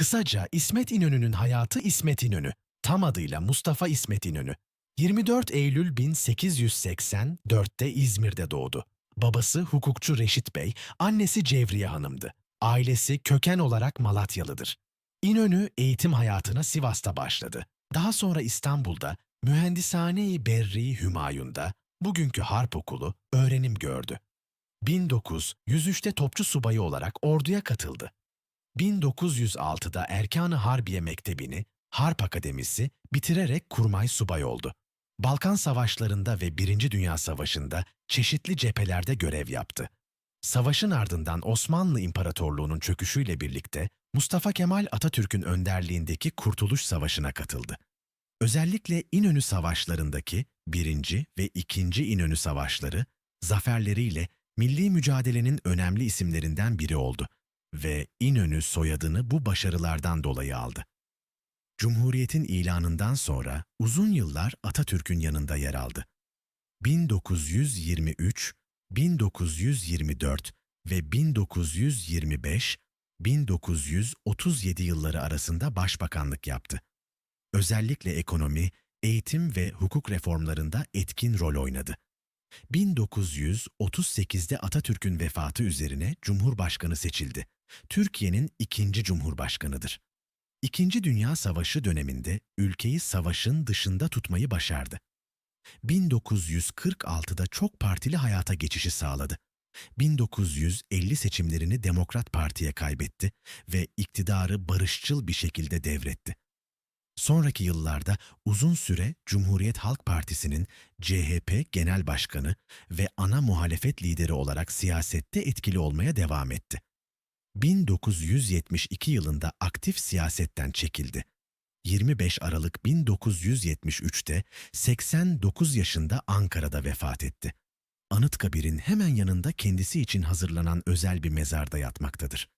Kısaca İsmet İnönü'nün hayatı İsmet İnönü. Tam adıyla Mustafa İsmet İnönü. 24 Eylül 1884'te İzmir'de doğdu. Babası hukukçu Reşit Bey, annesi Cevriye Hanım'dı. Ailesi köken olarak Malatyalıdır. İnönü eğitim hayatına Sivas'ta başladı. Daha sonra İstanbul'da Mühendishane-i Berri Hümayun'da, bugünkü Harp Okulu, öğrenim gördü. 1903'te topçu subayı olarak orduya katıldı. 1906'da Erkan-ı Harbiye Mektebi'ni, Harp Akademisi bitirerek kurmay subay oldu. Balkan Savaşlarında ve Birinci Dünya Savaşı'nda çeşitli cephelerde görev yaptı. Savaşın ardından Osmanlı İmparatorluğu'nun çöküşüyle birlikte Mustafa Kemal Atatürk'ün önderliğindeki Kurtuluş Savaşı'na katıldı. Özellikle İnönü Savaşlarındaki 1. ve 2. İnönü Savaşları, zaferleriyle milli mücadelenin önemli isimlerinden biri oldu ve İnönü soyadını bu başarılardan dolayı aldı. Cumhuriyetin ilanından sonra uzun yıllar Atatürk'ün yanında yer aldı. 1923, 1924 ve 1925, 1937 yılları arasında başbakanlık yaptı. Özellikle ekonomi, eğitim ve hukuk reformlarında etkin rol oynadı. 1938'de Atatürk'ün vefatı üzerine Cumhurbaşkanı seçildi. Türkiye'nin ikinci Cumhurbaşkanıdır. İkinci Dünya Savaşı döneminde ülkeyi savaşın dışında tutmayı başardı. 1946'da çok partili hayata geçişi sağladı. 1950 seçimlerini Demokrat Parti'ye kaybetti ve iktidarı barışçıl bir şekilde devretti. Sonraki yıllarda uzun süre Cumhuriyet Halk Partisi'nin CHP Genel Başkanı ve ana muhalefet lideri olarak siyasette etkili olmaya devam etti. 1972 yılında aktif siyasetten çekildi. 25 Aralık 1973'te 89 yaşında Ankara'da vefat etti. Anıtkabir'in hemen yanında kendisi için hazırlanan özel bir mezarda yatmaktadır.